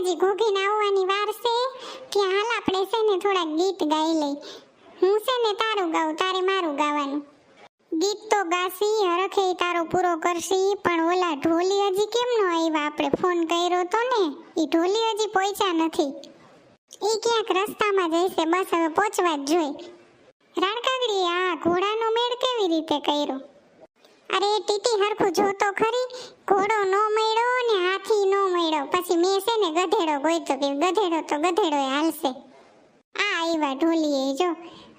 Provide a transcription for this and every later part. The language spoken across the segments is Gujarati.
હજી ઘોઘીને આવવાની વાર છે કે હાલ આપણે છે ને થોડા ગીત ગાઈ લઈ. હું છે ને તારું ગાઉં, તારે મારું ગાવાનું. ગીત તો ગાશી, હરખે તારો પૂરો કરશી, પણ ઓલા ઢોલી હજી કેમ નો આવ્યા? આપણે ફોન કર્યો તો ને એ ઢોલી હજી પહોંચ્યા નથી. એ ક્યાંક રસ્તામાં જઈશે બસ હવે પહોંચવા જ જોઈ રાણકાગડી આ ઘોડાનો મેળ કેવી રીતે કર્યો? અરે ટીટી હરખું જોતો ખરી. ઘોડો નો મળ્યો ને હાથી નો મળ્યો. પછી મેં છે ને ગધેડો ગોઈતો કે ગધેડો તો ગધેડો હાલશે. આ આવ્યા ઢોલીએ જો.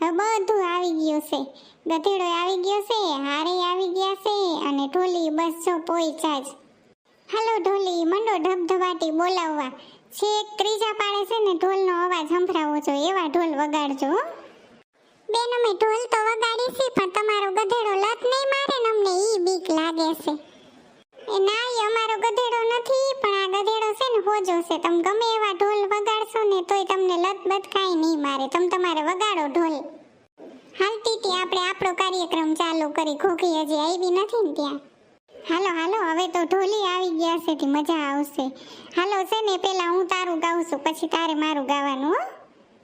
બધું આવી ગયું છે. ગધેડો આવી ગયો છે, હારે આવી ગયા છે અને ઢોલી બસ જો પહોંચ્યા જ. હાલો ઢોલી, મંડો ધબધબાટી બોલાવવા. છેક ત્રીજા પાડે છે ને ઢોલનો અવાજ સંભળાવો છો, એવા ઢોલ વગાડજો હો. બેન ઢોલ તો વગાડી છે પણ તમારો ગધેડો લત નહીં મારે અમને ઈ બીક લાગે છે. એ ના ઈ અમારો ગધેડો નથી, પણ આ ગધેડો છે ને હોજો છે. તમે ગમે એવા ઢોલ વગાડશો ને તોય તમને લત બત કાંઈ નહીં મારે. તમે તમારે વગાડો ઢોલ. હાલતી તી આપણે આપણો કાર્યક્રમ ચાલુ કરી. ખોખી હજી આવી નથી ને ત્યાં. હાલો હાલો, હવે તો ઢોલી આવી ગયા છે થી મજા આવશે. હાલો, છે ને, પેલા હું તારું ગાઉં છું, પછી તારે મારું ગાવાનું, હો.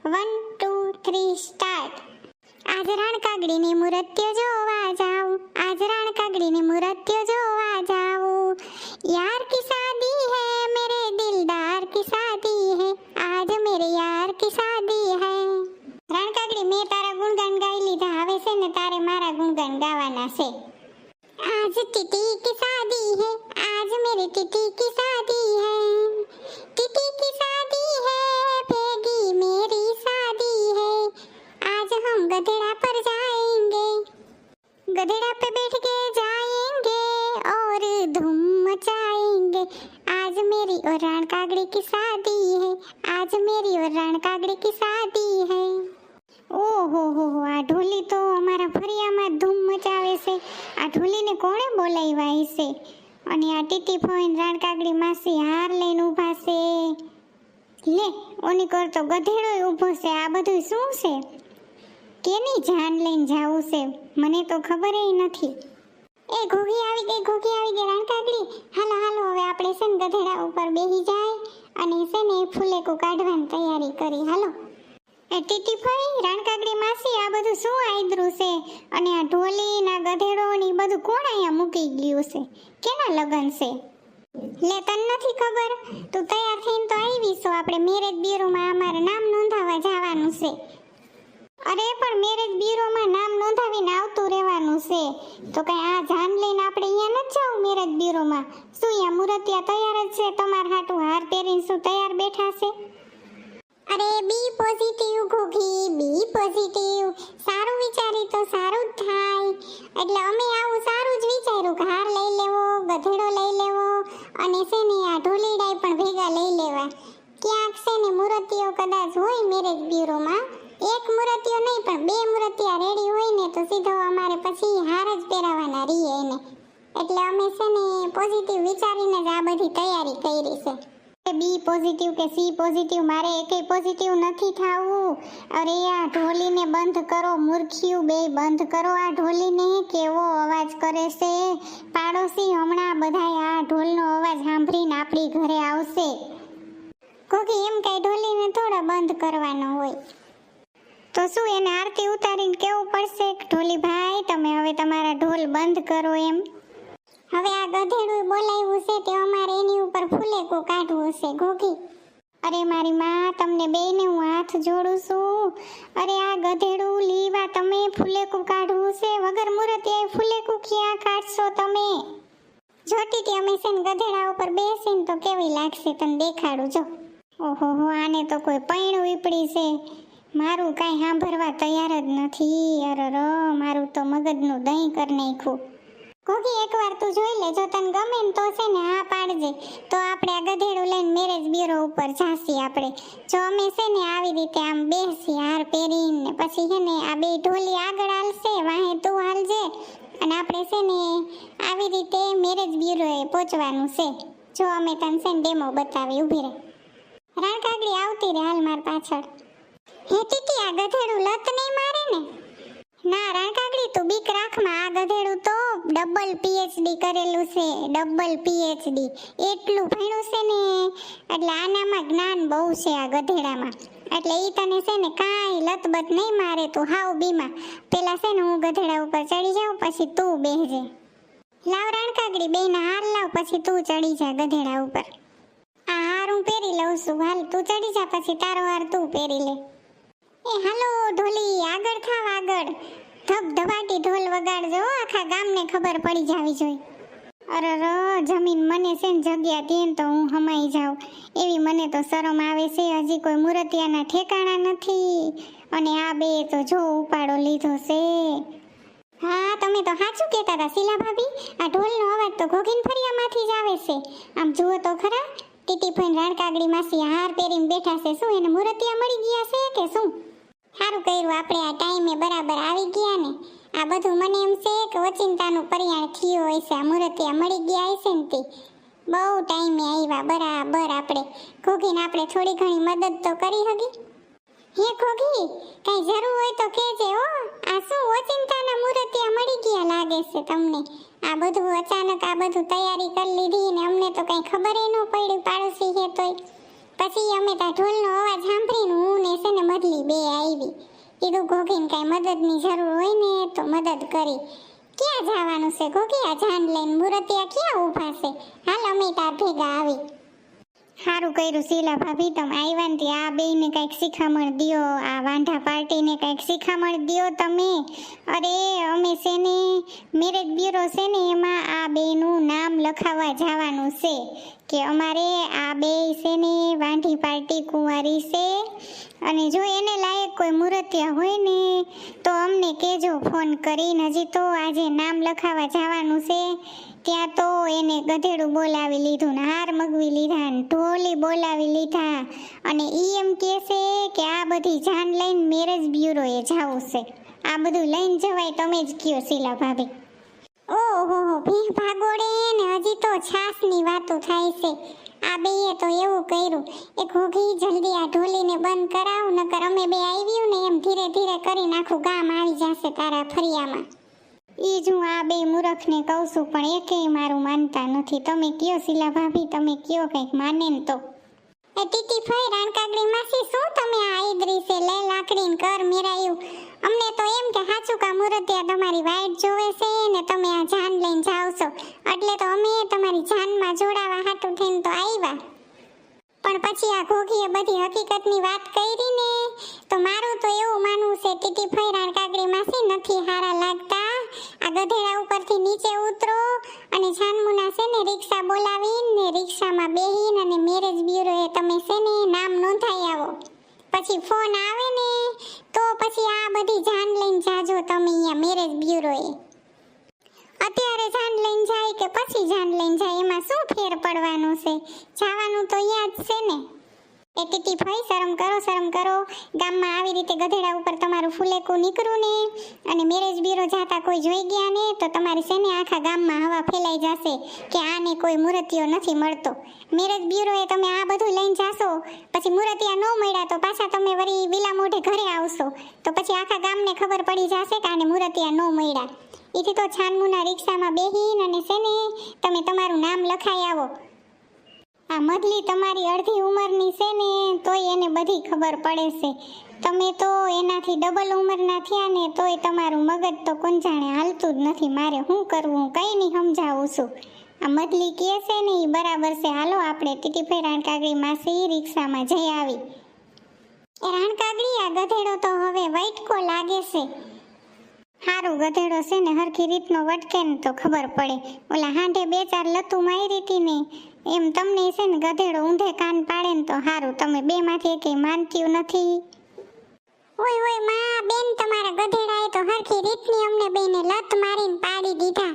વન ટુ થ્રી સ્ટાર્ટ આજ રણ કાગડીની મૂર્ત્ય જોવા જાઉં. આજ રણ કાગડીની મૂર્ત્ય જોવા જાઉં. યાર કી શાદી હે? મેરે દિલદાર કી શાદી હે? આજ મેરે યાર કી શાદી હે? રણ કાગડી, મેં તારા ગુણગાન ગાઈ લીધા. આવે છે ને તારે મારા ગુણગાન ગાવાના છે. આજ ટીટી કી શાદી હે? આજ મેરી ટીટી કી ઓની કર તો ગધેડો ઊભો છે. આ બધું શું છે? કેની જાન લઈને જાવું છે? મને તો ખબર નથી. એ ઘોઘી આવી ગઈ, ઘોઘી આવી ગઈ રણકાગડી હાલો હાલો, હવે આપણે છે ને ગધેડા ઉપર બેસી જાય અને છે ને ફૂલેકું કાઢવાની તૈયારી કરી. હાલો. એ ટીટીભાઈ રણકાગડી માસી, આ બધું શું આયદરું છે? અને આ ઢોલી ના ગધેડો ને બધું કોણ અહીંયા મૂકી ગયું છે? કેના લગન છે? લે, તન નથી ખબર? તું તૈયાર થઈને તો આવીશો આપણે મેરેજ બ્યુરોમાં અમારે નામ નોંધાવા જવાનું છે. અરે, પણ મેરેજ બ્યુરોમાં નામ નોંધાવીને આવતું રહેવાનું છે. તો કઈ આ જાન લઈને આપણે અહીંયા નથી જાવ મેરેજ બ્યુરોમાં શું અહીંયા મુરતિયા તૈયાર જ છે? તમારા હાટું હાર પહેરીને શું તૈયાર બેઠા છે? અરે, બી પોઝિટિવ ઘોઘી, બી પોઝિટિવ સારું વિચારી તો સારું જ થાય. એટલે અમે આવું સારું જ વિચાર્યું હાર લઈ લેવો, ગધેડો લઈ લેવો અને છે ને આ ઢોલીડાઈ પણ ભેગા લઈ લેવા. ક્યાંક છે ને મૂર્તિઓ કદાચ હોય મેરેજ બ્યુરોમાં એક મૂર્તિઓ નહીં, પણ બે મૂર્તિયા રેડી હોય ને તો સીધો અમારે પછી હાર જ પહેરાવાના રહીએ એને. એટલે અમે છે ને પોઝિટિવ વિચારીને જ આ બધી તૈયારી કરી છે. બી પોઝિટિવ કે સી પોઝિટિવ મારે એકેય પોઝિટિવ નથી થાવું. અરે આ ઢોલીને બંધ કરો, મૂર્ખિયું બે, બંધ કરો. આ ઢોલીને કેવો અવાજ કરે છે? પાડોશી હમણાં બધાય આ ઢોલનો અવાજ સાંભળીને આપણી ઘરે આવશે. કોકી એમ કઈ ઢોલીને થોડો બંધ કરવાનો હોય? તો શું એને આરતી ઉતારીને કેવું પડશે? ઢોલી ભાઈ તમે હવે તમારા ઢોલ બંધ કરો એમ. હવે આ ગધેડું બોલાવ્યું છે તે ઉપર ફૂલેકું કાઢવું છે ઘોઘી અરે મારી માં, તમને બેને હું હાથ જોડું છું. અરે આ ગધેડું લીવા તમે ફૂલેકું કાઢવું છે વગર મુરતિએ ફૂલેકું ક્યાં કાઢશો તમે? જોતી તી અમે છે ને ગધેડા ઉપર બેસીને તો કેવી લાગશે તને દેખાડું, જો. ઓહો, હો, આને તો કોઈ પૈણું વીપડી છે. મારું કાંઈ સાંભળવા તૈયાર જ નથી. અરર, મારું તો મગજનું દહીં કરી નાખ્યું. કોકી એકવાર તું જોઈ લે, જો તને ગમે ને તો છે ને હા પાડજે. તો આપણે આ ગધેડું લઈને મેરેજ બ્યુરો ઉપર જાસી આપણે. જો અમે છે ને આવી રીતે આમ બેસી, હાર પહેરીને, પછી છે ને આ બે ઢોલી આગળ હાલશે, વાહે તું હાલજે. અને આપણે છે ને આવી રીતે મેરેજ બ્યુરોએ પહોંચવાનું છે. જો અમે તને છે ને ડેમો બતાવી ઊભી રહે. રાણકાગડી આવતી રહે હાલ માર પાછળ. હે, ટીટી, આ ગધેડું લત નહીં મારે ને? ના રાણકાગડી તું બીક રાખમાં આ ગધેડું તો ડબલ પીએચડી કરેલું છે. ડબલ પીએચડી એટલું ભણ્યું છે ને. એટલે આનામાં જ્ઞાન બહુ છે આ ગધેડામાં. એટલે ઈ તને છે ને કાંઈ લતબત નહીં મારે તું હાવ બીમાં પેલા છે ને હું ગધેડા ઉપર ચડી જાઉં, પછી તું બેહજે. લાવ રાણકાગડી બેયના હાર લાવ, પછી તું ચડી જા ગધેડા ઉપર. આ હાર હું પહેરી લઉં છું. હાલ તું ચડી જા, પછી તારો હાર તું પહેરી લે. એ, હાલો ઢોલી, આગળ થાવ, આગળ. ધબ ધબાટી ઢોલ વગાડજો આખા ગામને ખબર પડી જાવી જોઈએ અરે ર, જમીન મને છે ને જગ્યા તેન તો હું હમાઈ જાઉં. એવી મને તો શરમ આવે છે, હજી કોઈ મૂર્તિયાના ઠેકાણા નથી. અને આ બે તો જો ઉપાડો લીધો છે. હા, તમે તો સાચું કહેતા હતા, શીલા ભાભી. આ ઢોલનો અવાજ તો ઘોઘીન ફરિયામાંથી જ આવે છે. આમ જુઓ તો ખરા ટીટી ફઈન રાણકાગડી માસી હાર પહેરીને બેઠા છે. શું એને મૂર્તિયા મળી ગયા છે કે શું? સારું કર્યું. આપણે આ ટાઈમે બરાબર આવી ગયા ને. આ બધું મને એમ છે કે ઓચિંતાનું પરિયાણ થયું હોય છે. આ મુહૂર્તે મળી ગયા હશે ને તે. બહુ ટાઈમે આવ્યા. બરાબર આપણે. ખોગીને આપણે થોડી ઘણી મદદ તો કરી હતી હે ખોગી કઈ જરૂર હોય તો કહેજે હો. આ શું ઓચિંતાના મુહૂર્તે મળી ગયા લાગે છે તમને? આ બધું અચાનક આ બધું તૈયારી કરી લીધી ને અમને તો કઈ ખબર ન પડી પાડોશી હે તોય. પછી અમે તા ઢોલનો અવાજ સાંભળીને હું ને છે ને બે આવી. કીધું ઘોઘીને કાંઈ મદદની જરૂર હોય ને તો મદદ કરી. ક્યાં જવાનું છે ઘોઘી આ જાન લઈને મૂર્તિયા ક્યાં ઊભા છે? હાલ અમે તાર ભેગા આવી. સારું કર્યું શીલા ભાભી, તમે આવ્યા ને આ બેને કંઈક શિખામણ દ્યો, આ વાંઢા પાર્ટીને કંઈક શિખામણ દ્યો તમે. અરે, અમે છે ને મેરેજ બ્યુરો છે ને એમાં આ બેનું નામ લખાવવા જવાનું છે કે અમારે આ બે છે ને વાંઢી પાર્ટી કુંવારી છે. અને જો એને લાયક કોઈ મૂર્તિયા હોય ને, તો અમને કહેજો ફોન કરીને. હજી તો આજે નામ લખાવા જવાનું છે. ત્યાં તો એને ગધેડું બોલાવી લીધું ને હાર મગવી લીધા ને ઢોલી બોલાવી લીધા. અને ઈ એમ કહેશે કે આ બધી જાન લઈને મેરેજ બ્યુરોએ જવું છે. આ બધું લઈને જવાય તમે જ કયો શીલા ભાભી ઓહો, ભીખ ભાગોડે ને હજી તો છાસની વાતો થાય છે. આ બેએ તો એવું કર્યું. એ ઘોઘી જલ્દી આ ઢોલીને બંધ કરાવ, નકર અમે બે આવ્યું ને એમ ધીરે ધીરે કરીને આખું ગામ આવી જશે તારા ફરિયામાં. ઈ જ હું આ બે મૂરખને કહું છું, પણ એકેય મારું માનતા નથી. તમે કયો શીલા ભાભી તમે કયો કંઈક માને ને તો. એ ટીટી ફઈ રાણકાગડી માસી શું તમે આ આઈદરી છે, લે લાકડીન કર મેરાયું? અમને તો એમ કે હાચું કા મુરતિયા તમારી વાઈટ જોવે છે ને તમે આ જાન લઈને જાવ છો. એટલે તો અમે તમારી જાનમાં જોડાવા હાટું થઈને તો આવ્યા પણ પછી આ ઘોઘીએ બધી હકીકતની વાત કરી ને તો મારું તો એવું માનવું છે, ટીટી ફૈરાણ કાગડી માસી નથી હારા લાગતા. ગધેડા ઉપરથી નીચે ઉતરો અને છાનમુના છે ને રિક્ષા બોલાવીને ને રિક્ષામાં બેહીને અને મેરેજ બ્યુરોએ તમે છે ને નામ નોંધાઈ આવો. પછી ફોન આવે ને, તો પછી આ બધી જાન લઈને જાજો તમે અહીંયા મેરેજ બ્યુરોએ. અત્યારે જાન લઈને જાય કે પછી જાન લઈને જાય, એમાં શું ફેર પડવાનો છે? જવાનું તો યાદ છે ને. એ ટીટી ભાઈ, શરમ કરો શરમ કરો. ગામમાં આવી રીતે ગધેડા ઉપર તમારું ફૂલેકું નીકળું ને, અને મેરેજ બ્યુરો જાતા કોઈ જોઈ ગયા ને, તો તમારી શેને આખા ગામમાં હવા ફેલાઈ જશે કે આને કોઈ મૂર્તિઓ નથી મળતો. મેરેજ બ્યુરોએ તમે આ બધું લઈને જાશો, પછી મૂર્તિયા ન મળ્યા તો પાછા તમે વળી વિલા મોઢે ઘરે આવશો. તો પછી આખા ગામને ખબર પડી જશે કે આને મૂર્તિયા ન મળ્યા. એથી તો છાનમુના રિક્ષામાં બેહીન અને શેને, તમે તમારું નામ લખાઈ આવો. આ મધલી તમારી અડધી ઉંમરની છે ને, તોય એને બધી ખબર પડે છે. તમે તો એનાથી ડબલ ઉંમરના થયા ને, તોય તમારું મગજ તો કુંજાણે હાલતું જ નથી. મારે શું કરવું કંઈ નહીં સમજાવું છું. આ મધલી કહે છે ને એ બરાબર છે. હાલો, આપણે ટીટીફાઈ રાણકાગડી માસી રિક્ષામાં જઈ આવી. એ રાણકાગડી આ ગધેડો તો હવે વૈટકો લાગે છે. હારું, ગધેડો છે ને, હરખી રીતનો વટકે ને તો ખબર પડે. ઓલા હાંઢે બે ચાર લતું મારી હતી ને એમ તમને છે ને ગધેડો ઊંધે કાન પાડે ને તો સારું તમે બે માંથી એકેય માનત્યું નથી. ઓય ઓયમાં બેન તમારા ગધેડાએ તો હરખી રીતની અમને બેને લત મારીને પાડી દીધા.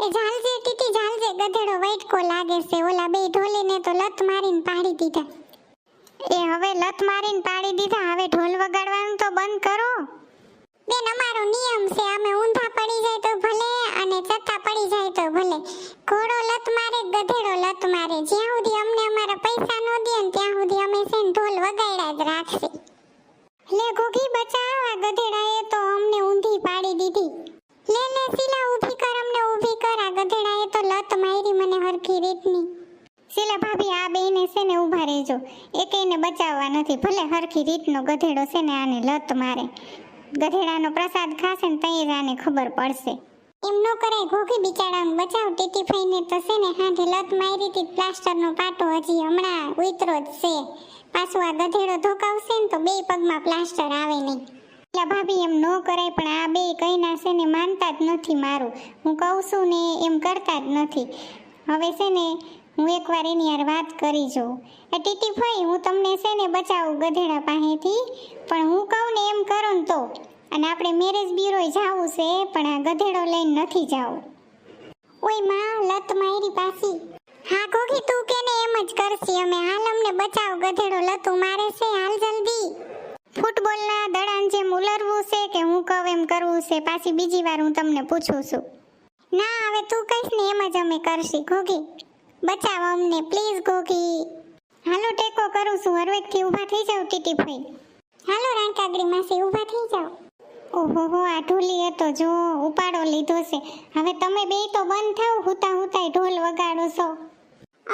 એ ઝાલજે ટીટી ઝાલજે ગધેડો વૈટકો લાગે છે. ઓલા બે ઢોલીને તો લત મારીને પાડી દીધા. એ હવે લત મારીને પાડી દીધા હવે ઢોલ વગાડવાનું તો બંધ કરો બેન અમારો નિયમ છે અમે ઊંધા પડી જાય તો ભલે અને ચત્તા પડી જાય તો ભલે ઘોડો લત મારે ગધેડો લત મારે જ્યાં સુધી અમને અમારા પૈસા નો દે ને ત્યાં સુધી અમે છે ને ઢોલ વગાડ્યા જ રાખશે લે ઘોઘી બચાવ આ ગધેડાએ તો ઓલા ભાભી આ બેયને છે ને ઊભા રહેજો એકેયને બચાવવા નથી ભલે હરખી રીતનો ગધેડો છે ને આને લત મારે. ગધેડાનો પ્રસાદ ખાશે ને તઈ જ ખબર પડશે. એમ ન કરાય ઘોઘી બિચારાને બચાવ, ટીટી ફઈને તો છે ને હાથે લત મારી હતી, પ્લાસ્ટરનો પાટો હજી હમણાં ઉતરો જ છે. પાછું આ ગધેડો ધોકાવશે ને તો બે પગમાં પ્લાસ્ટર આવે નહીં. એટલે ભાભી, એમ ન કરાય, પણ આ બે કઈના છે ને માનતા જ નથી મારું. હું કહું છું ને, એમ કરતા જ નથી. હવે છે ને હું એકવાર એની યાર વાત કરી જોઉં. એ ટીટી ભાઈ હું તમને છે ને બચાવું ગધેડા પાસેથી પણ હું કહું ને એમ કરો ને તો. અને આપણે મેરેજ બ્યુરોએ જાવું છે, પણ આ ગધેડો લઈને નથી જવું. ઓયમાં, લત મારી પાસી હા ગોગી તું કે ને એમ જ કરશી? અમે હાલ અમને બચાવ ગધેડો લતું મારે છે, હાલ જલ્દી. ફૂટબોલના દડાન જેમ ઉલરવું છે કે હું કહું એમ કરવું છે, પાછી બીજી વાર હું તમને પૂછું છું. ના, હવે તું કહીશ ને એમ જ અમે કરશી ગોગી બચાવ અમને પ્લીઝ ગોગી. હાલો, ટેકો કરું છું. હરવેકથી ઊભા થઈ જાવ ટીટી ભાઈ હાલો રાણકાગડી માસી, ઊભા થઈ જાવ ઓહો, હો, આ ઢોલી હતો. જો, ઉપાડો લીધો છે. હવે તમે બે તો બંધ થાવ હુતા હુતાય ઢોલ વગાડો છો.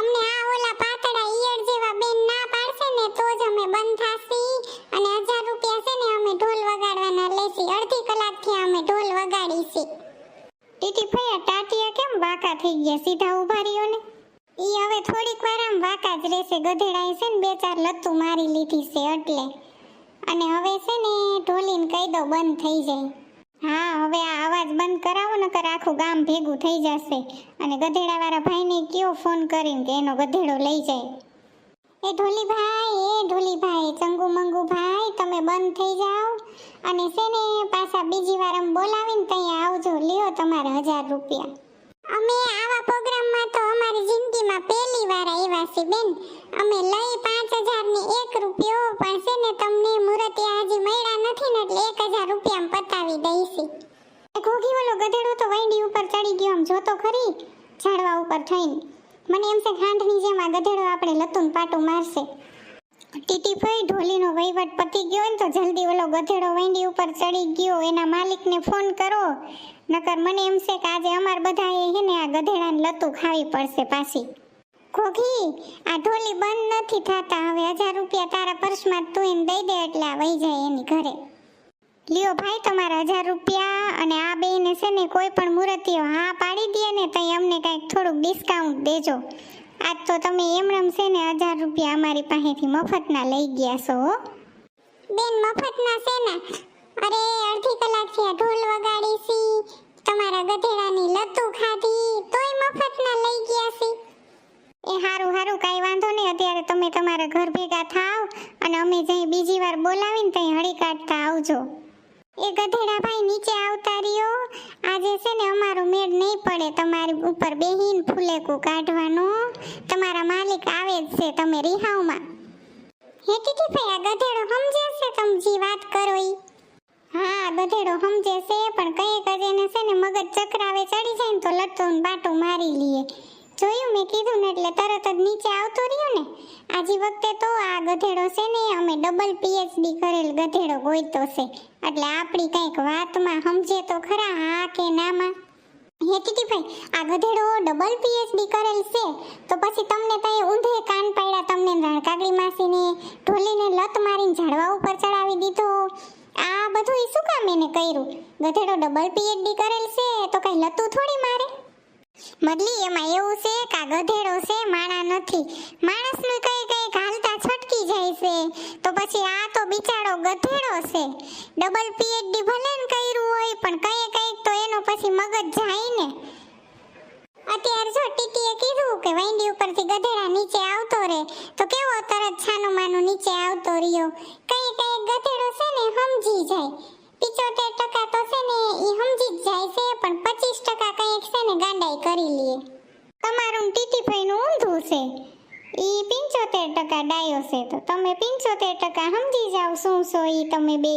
અમને આ ઓલા પાતળા થઈ જાય. હા, હવે આ અવાજ બંધ કરાવો, નકર આખું ગામ ભેગું થઈ જશે. અને ગધેડાવાળા ભાઈને કયો ફોન કરીને કે એનો ગધેડો લઈ જાય. એ ઢોલીભાઈ એ ઢોલીભાઈ, ચંગુ મંગુ ભાઈ, તમે બંધ થઈ જાઓ. અને છે ને, પાછા બીજી વાર બોલાવીને ત્યાં આવજો. લ્યો તમારે હજાર રૂપિયા. અમે આવા પ્રોગ્રામમાં તો અમારી જિંદગીમાં પહેલી વાર આવ્યા છે બેન. અમે લઈ પાંચ હજારની એક રૂપિયો, પણ છે ને તમને મુરતિયા હજી મળ્યા નથી ને એટલે એક હજાર રૂપિયામાં પતાવી દઈશી ઘોઘી ઓલો ગધેડો તો વાંડી ઉપર ચડી ગયો, આમ જોતો ખરી, ઝાડવા ઉપર થઈને. મને એમ છે ખાંડની જેમ આ ગધેડો આપણે લતું પાટું મારશે. ટીટી ભાઈ ઢોલીનો વહીવટ પતી ગયો ને તો જલ્દી ઓલો ગધેડો વાંડી ઉપર ચડી ગયો, એના માલિકને ફોન કરો. નકર મને એમ છે કે આજે અમાર બધાએ હે ને આ ગધેડાને લતું ખાવી પડશે પાછી. ઘોઘી, આ ઢોલી બંધ નથી થતા, હવે હજાર રૂપિયા તારા પર્સમાં તું એને દઈ દે એટલે આ વહી જાય એની ઘરે. લ્યો ભાઈ તમારા હજાર રૂપિયા અને આ બેને છે ને કોઈ પણ મૂર્તિઓ હા પાડી દે ને તઈ અમને કંઈક થોડુંક ડિસ્કાઉન્ટ દેજો. આજ તો તમે એમણમ છે ને હજાર રૂપિયા અમારી પાસેથી મફતના લઈ ગયા છો બેન, મફતના છે ને? અરે, અડધી કલાકથી આ ઢોલ વગાડી સી તમારા ગધેડાની લતું ખાધી, તોય મફતના લઈ ગયા સી એ હારું હારું, કાંઈ વાંધો નહીં. અત્યારે તમે તમારા ઘર ભેગા થાવ અને અમે જઈ બીજી વાર બોલાવીને ત્યાં હળી કાઢતા આવજો. એ ગધેડા ભાઈ નીચે આવતા રહ્યો. આજે છે ને અમારો મેળ નહીં પડે તમારી ઉપર બેહીન ફૂલેકું કાઢવાનો. તમારા માલિક આવે જ છે તમે રિહાવમાં. હે ટીટી ભાઈ આ ગધેડો સમજે છે તમે જે વાત કરો ઈ. હા ગધેડો સમજે છે, પણ કઈ કજેને છે ને મગજ ચક્રાવે ચડી જાય ને તો લટતો ને બાટો મારી લઈએ જોયું મેં કીધું ને એટલે તરત જ નીચે આવતો રહ્યો ને. આજી વખતે તો આ ગધેડો છે ને, અમે ડબલ પીએચડી કરેલ ગધેડો ગોઈતો છે. એટલે આપણી કંઈક વાતમાં સમજે તો ખરા, હા કે નામાં? હે ટીટીભાઈ આ ગધેડો ડબલ પીએચડી કરેલ છે. તો પછી તમને તઈ ઊંધે કાન પાડ્યા, તમને રણકાગડી માસીને ઢોલીને લત મારીને ઝાડવા ઉપર ચડાવી દીધો. આ બધું શું કામ એને કર્યું? ગધેડો ડબલ પીએચડી કરેલ છે, તો કઈ લતું થોડી મારે? મદલી એમાં એવું છે કા ગધેડો છે, માણા નથી. માણસનું કઈ કઈ હાલતા છટકી જાય છે. તો પછી આ તો બિચારો ગધેડો છે. ડબલ પીએચડી ભલે ને કર્યું હોય, પણ કઈ કઈ તો એનો પછી મગજ જાય ને. અત્યારે જો ટીટીએ કીધું કે વાંડી ઉપરથી ગધેડા નીચે આવતો રે તો કેવો તરત છાનું માનું નીચે આવતો રહ્યો? કઈ કઈ ગધેડો છે ને, સમજી જાય. પિચોતેર ટકા તો છે ને એ સમજી જ જાય છે, પણ પચીસ ટકા કંઈક છે ને ગાંડાઈ કરી લઈએ તમારું ટીટીફાઈનું ઊંધું છે. એ પિંચોતેર ટકા ડાયો છે, તો તમે પિંચોતેર ટકા સમજી જાવ શું છો એ તમે બે.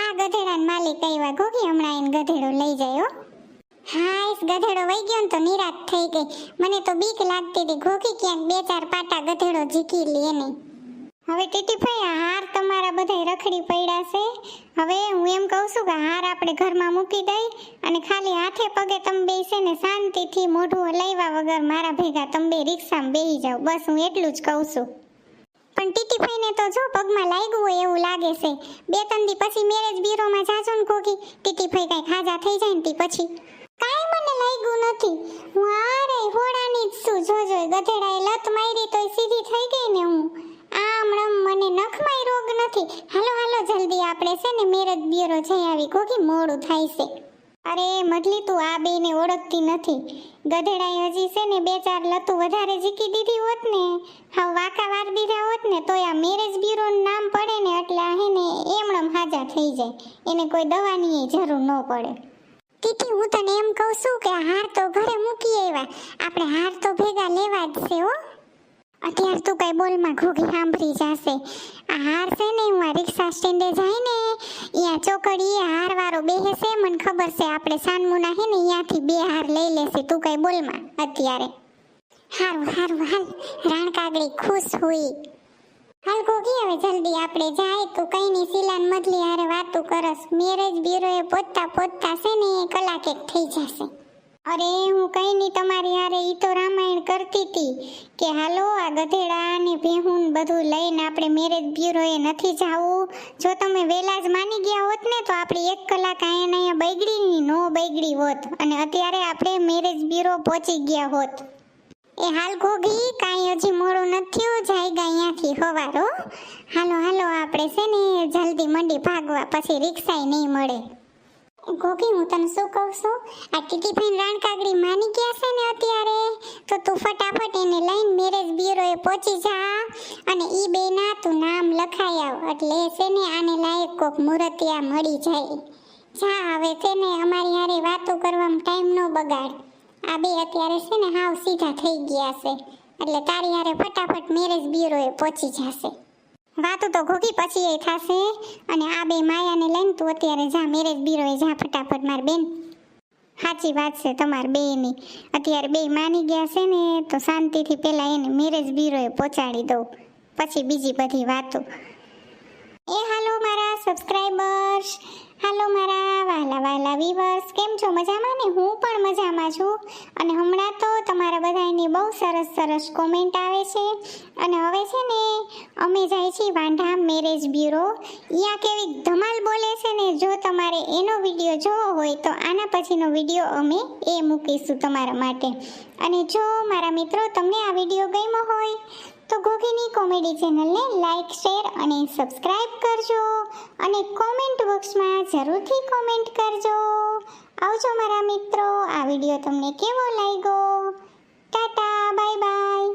આ ગધેડાના માલિક આવ્યા ઘોઘી હમણાં એને ગધેડો લઈ જાય હાઈસ ગધેડો વહી ગયો ને તો નિરાશ થઈ ગઈ. મને તો બીક લાગતી હતી. ઘોઘી ક્યાંક બે ચાર પાટા ગધેડો જીકી લે નહીં હવે ટીટીભાઈ આ હાર તમારા બધાય રખડી પડ્યા છે. હવે હું એમ કહું છું કે હાર આપણે ઘરમાં મૂકી દઈ અને ખાલી હાથે પગે તમે બે ને શાંતિથી મોઢું હલાવ્યા વગર મારા ભેગા તમે બે રિક્ષામાં બેસી જાઓ. બસ હું એટલું જ કહું છું. પણ ટીટીભાઈને તો જો પગમાં લાગ્યું હોય એવું લાગે છે. બે ત્રણ દી પછી મેરેજ બ્યુરોમાં જાજો ને કોકી. ટીટીભાઈ કાંઈ ખાજા થઈ જાય ને તી પછી. કાંઈ મને લાગ્યું નથી. હું આરે હોડાની જ છું જોજો ગધેડાએ લત મારી તોય સીધી થઈ ગઈ ને હું આમ રમ મને નખમાંય રોગ નથી હાલો હાલો જલ્દી આપણે છે ને મેરેજ બ્યુરો કે મોડું થાય છે? અરે મધલી તું આ બેને ઓળખતી નથી. ગધેડાએ હજી છે ને બે ચાર લતું વધારે જીકી દીધી હોત ને હા વાકા વાર દીધા હોત ને, તોય આ મેરેજ બ્યુરોનું નામ પડે ને, એટલે આ હે ને એમણમ હાજા થઈ જાય. એને કોઈ દવાની જરૂર ન પડે. ટીટી, હું તને એમ કહું છું કે હાર તો ઘરે મૂકી આવ્યા. આપણે હાર તો ભેગા લેવા જ છે, હો. અત્યારે તું કઈ બોલમાં ઘોઘી સાંભળી જાશે. આ હાર છે ને, હું આ રિક્ષા સ્ટેન્ડે જાય ને અહીંયા ચોકડીએ હાર વાળો છે મને ખબર છે આપણે સાનમુના હે ને અહીંયાથી બે હાર લઈ લેશે. તું કઈ બોલમાં અત્યારે. હારું હારું, હાલ. રાણકાગડી ખુશ હોઈ. હાલ ગોગી હવે જલ્દી આપણે જાય. તું કઈ ની સિલાન મધલી હારે વાતું કરસ. મેરેજ બ્યુરો એ પોતતા પોતતા છે ને કલાક એક થઈ જશે. અરે, હું કઈ નહીં, તમારી હારે ઈ તો રામાયણ કરતી હતી કે હાલો, આ ગધેડા ને ભેહું બધું લઈને આપણે મેરેજ બ્યુરોએ નથી જાવું. જો તમે વહેલા જ માની ગયા હોત ને, તો આપણી એક કલાક અહીંયા અહીંયા બગડી ની નો બગડી હોત અને અત્યારે આપણે મેરેજ બ્યુરો પહોંચી ગયા હોત. એ હાલ ઘોઘી, કાંઈ હજી મોડું નથી જાય જાયગા અહીંયાથી હવારો હાલો હાલો, આપણે છે ને, જલ્દી મંડી ભાગવા, પછી રિક્ષાય નહીં મળે. ગોગી, હું તને શું કહું છું? આ ટીટીભાઈ રણકાગડી માની ગયા છે ને અત્યારે? તો તું ફટાફટ એને લઈને મેરેજ બ્યુરોએ પહોંચી જા અને ઈ બેના તું નામ લખાઈ આવ. એટલે છે ને આને લાયક કોક મૂર્તિયા મળી જાય. જા હવે છે ને અમારી હારે વાતો કરવામાં ટાઈમ ન બગાડ. આ બે અત્યારે છે ને હાવ સીધા થઈ ગયા છે. એટલે તારી હારે ફટાફટ મેરેજ બ્યુરોએ પહોંચી જશે. વાતો તો ઘોઘી પછી એ થશે. અને આ બે માયાને લઈને તું અત્યારે જા મેરેજ બીરોએ જા ફટાફટ માર બેન. સાચી વાત છે તમાર બેની અત્યારે બે માની ગયા છે ને, તો શાંતિથી પહેલાં એને મેરેજ બીરોએ પહોંચાડી દઉં. પછી બીજી બધી વાતો. એ હાલો મારા સબસ્ક્રાઈબર્સ હાલો મારા વાલા વાલા વિવર્સ કેમ છો? મજામાં ને? હું પણ મજામાં છું. અને હમણાં તો બહુ સરસ સરસ કોમેન્ટ આવે છે. અને હવે છે ને, અમે જાય છીએ વાંઢા મેરેજ બ્યુરો યા કેવી ધમાલ બોલે છે ને, જો તમારે એનો વીડિયો જોવો હોય તો આના પછીનો વીડિયો અમે એ મૂકીશું તમારા માટે. અને જો મારા મિત્રો તમને આ વીડિયો ગમ્યો હોય, તો ગોગીની કોમેડી ચેનલને લાઈક શેર અને સબસ્ક્રાઇબ કરજો. અને કોમેન્ટ બોક્સમાં જરૂરથી કોમેન્ટ કરજો. આવજો મારા મિત્રો, આ વીડિયો તમને કેવો લાગ્યો? டாட்டா பாய் பாய்